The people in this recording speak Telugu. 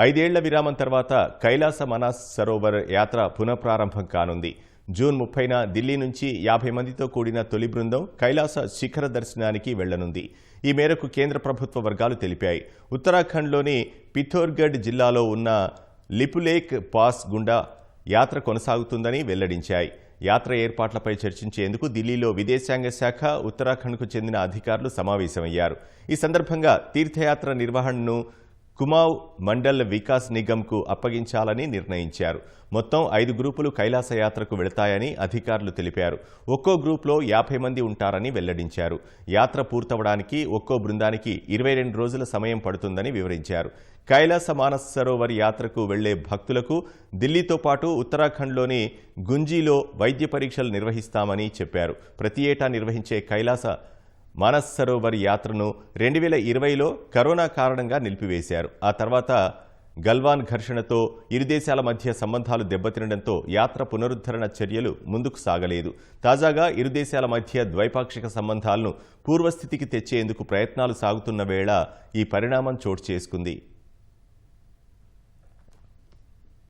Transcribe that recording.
ఐదేళ్ళ విరామం తర్వాత కైలాస మనాస్ సరోవర్ యాత్ర పునఃప్రారంభం కానుంది. జూన్ ముప్పైన ఢిల్లీ నుంచి యాభై మందితో కూడిన తొలి బృందం కైలాస శిఖర దర్శనానికి వెళ్ళనుంది. ఈ మేరకు కేంద్ర ప్రభుత్వ వర్గాలు తెలిపాయి. ఉత్తరాఖండ్లోని పిథోర్గఢ్ జిల్లాలో ఉన్న లిపులేక్ పాస్ గుండా యాత్ర కొనసాగుతుందని వెల్లడించాయి. యాత్ర ఏర్పాట్లపై చర్చించేందుకు ఢిల్లీలో విదేశాంగ శాఖ ఉత్తరాఖండ్కు చెందిన అధికారులు సమావేశమయ్యారు. ఈ సందర్భంగా తీర్థయాత్ర నిర్వహణను కుమావ్ మండల్ వికాస్ నిగమ్కు అప్పగించాలని నిర్ణయించారు. మొత్తం ఐదు గ్రూపులు కైలాస యాత్రకు వెళతాయని అధికారులు తెలిపారు. ఒక్కో గ్రూప్లో యాభై మంది ఉంటారని వెల్లడించారు. యాత్ర పూర్తవడానికి ఒక్కో బృందానికి ఇరవై రెండు రోజుల సమయం పడుతుందని వివరించారు. కైలాస మానస్ సరోవర్ యాత్రకు వెళ్ళే భక్తులకు ఢిల్లీతో పాటు ఉత్తరాఖండ్లోని గుంజీలో వైద్య పరీక్షలు నిర్వహిస్తామని చెప్పారు. ప్రతి ఏటా నిర్వహించే కైలాస మానస్ సరోవర్ యాత్రను రెండు వేల ఇరవైలో కరోనా కారణంగా నిలిపివేశారు. ఆ తర్వాత గల్వాన్ ఘర్షణతో ఇరు దేశాల మధ్య సంబంధాలు దెబ్బతినడంతో యాత్ర పునరుద్ధరణ చర్యలు ముందుకు సాగలేదు. తాజాగా ఇరు దేశాల మధ్య ద్వైపాక్షిక సంబంధాలను పూర్వస్థితికి తెచ్చేందుకు ప్రయత్నాలు సాగుతున్న వేళ ఈ పరిణామం చోటు చేసుకుంది.